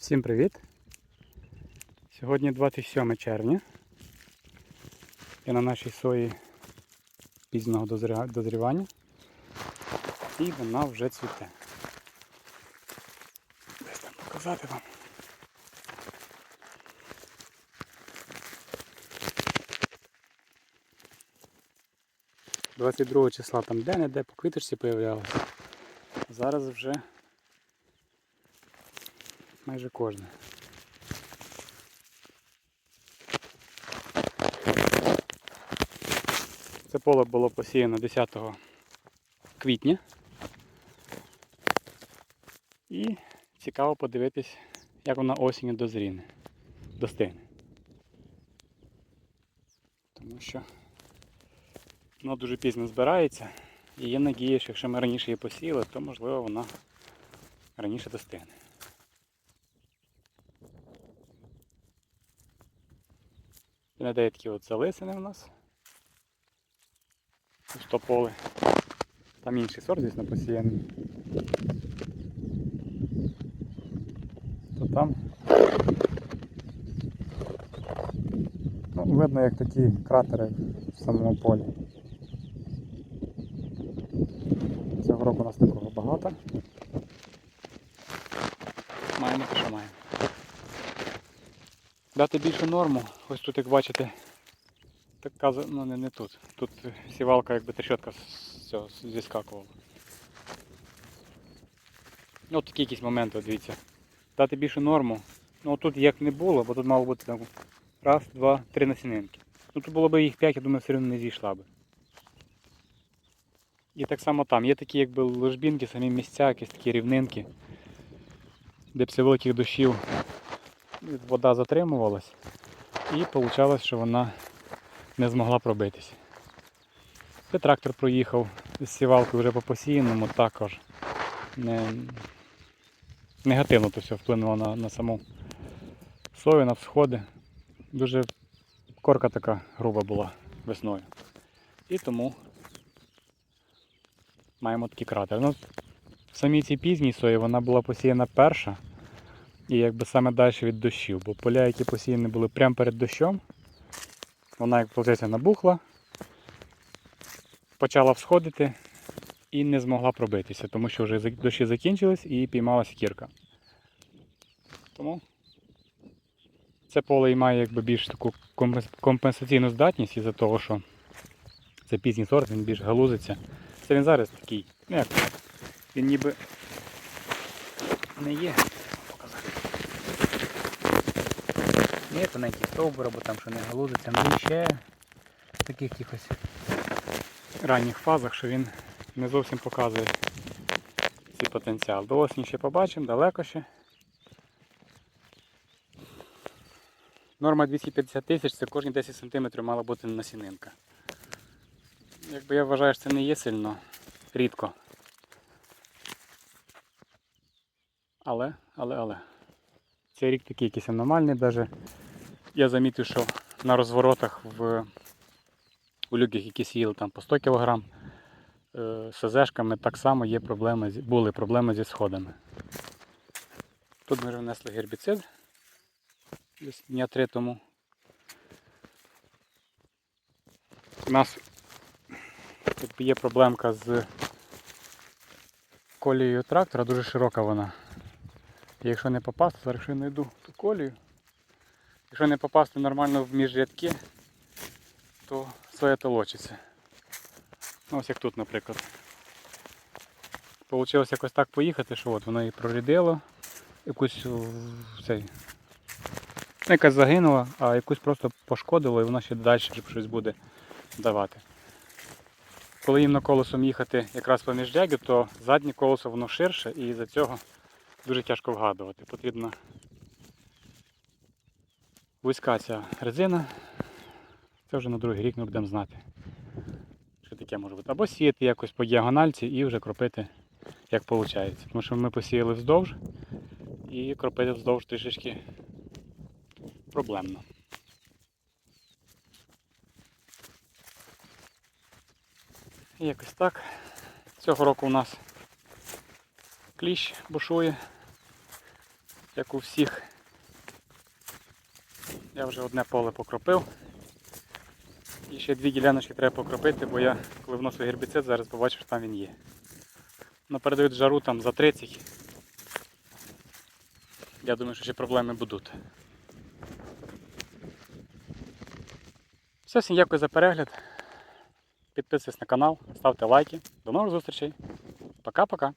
Всім привіт! Сьогодні 27 червня. Я на нашій сої пізного дозрівання. І вона вже цвіте. Десь там показати вам. – 22 числа там де-не-де по квіточці появлялося. Зараз вже майже кожне. Це поле було посіяно 10 квітня. І цікаво подивитись, як вона осінню дозріне, достигне. Тому що воно дуже пізно збирається. І є надія, що якщо ми раніше її посіяли, то можливо вона раніше достигне. І надає такі от залисини у нас. Пусто поле. Там інший сорт, звісно, посіяний. То там. Ну, видно, як такі кратери в самому полі. Цього року у нас такого багато. Маємо що маємо. Дати більшу норму, ось тут, як бачите, така, ну не, не тут. Тут сівалка якби трещотка зіскакувала. Ну, от такі якісь моменти, дивіться. Дати більшу норму. Ну тут як не було, бо тут мало бути там раз, два, три насінинки. Ну тут було б їх п'ять, я думаю, все одно не зійшла би. І так само там. Є такі якби ложбінки, самі місця, якісь такі рівнинки, де після великих дощів вода затримувалась і вийшло, що вона не змогла пробитися. Це трактор проїхав з сівалкою вже по посіяному, також не... негативно то все вплинуло на, на саму сою, на всходи. Дуже корка така груба була весною. І тому маємо такі кратери. Ну, в самій цій пізній сої вона була посіяна перша і якби саме далі від дощів, бо поля, які посіяні були прямо перед дощом, вона, як виходить, набухла, почала всходити і не змогла пробитися, тому що вже дощі закінчились і піймалася кірка. Тому це поле і має якби більш таку компенсаційну здатність із-за того, що це пізній сорт, він більш галузиться. Це він зараз такий, ну як, він ніби не є. Не тоненький стовбур, або там що не галузиться, ну і ще в таких якихось ранніх фазах, що він не зовсім показує цей потенціал. До осені ще побачимо, далеко ще. Норма 250 тисяч, це кожні 10 см мала бути насінинка. Якби я вважаю, що це не є сильно рідко. Але, але, але. Цей рік такий якийсь аномальний даже. Я замітив, що на розворотах в у людях, які сіяли там по 100 кг, з СЗшками так само є проблеми, були проблеми зі сходами. Тут ми вже внесли гербіцид десь дня три тому. У нас є проблемка з колією трактора, дуже широка вона. Якщо не попасти, зараз я знайду ту колію, якщо не попасти нормально в міжрядки, то соя толочиться. Ну, ось як тут, наприклад. Получилось якось так поїхати, що от воно і прорядило, якусь о, цей. Ну, якась загинула, а якусь просто пошкодило і воно ще далі щось буде давати. Коли їм на колесом їхати якраз по міжряді, то заднє колесо воно ширше і за цього дуже тяжко вгадувати. Потрібна вузька ця резина. Це вже на другий рік ми будемо знати. Що таке може бути. Або сіяти якось по діагональці і вже кропити, як виходить. Тому що ми посіяли вздовж і кропити вздовж трішечки проблемно. І якось так. Цього року у нас кліщ бушує. як у всіх. Я вже одне поле покропив. І ще дві діляночки треба покропити, бо я, коли вносив гербіцид, зараз побачив, що там він є. Ну, передають жару там за 30. Я думаю, що ще проблеми будуть. Все, всім дякую за перегляд. Підписуйтесь на канал, ставте лайки. До нових зустрічей. Пока-пока.